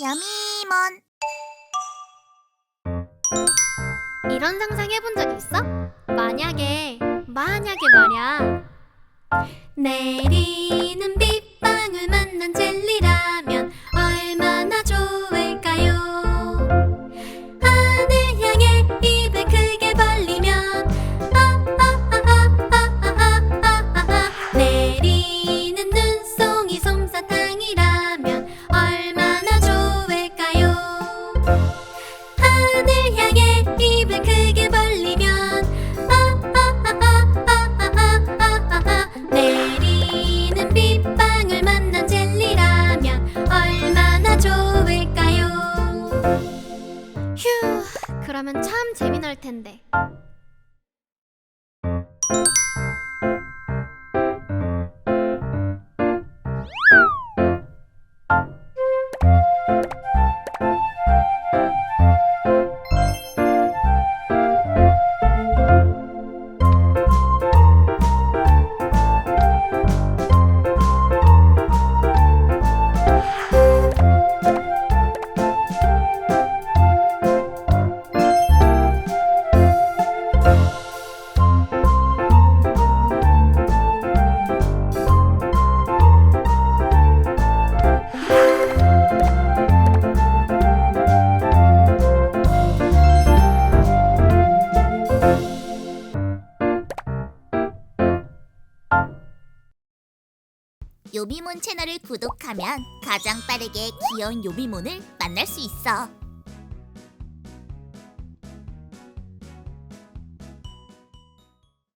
야미먼 이런 상상 해본 적 있어? 만약에 만약에 말야 내리 휴, 그러면 참 재미날 텐데. 요비몬 채널을 구독하면 가장 빠르게 귀여운 요비몬을 만날 수 있어.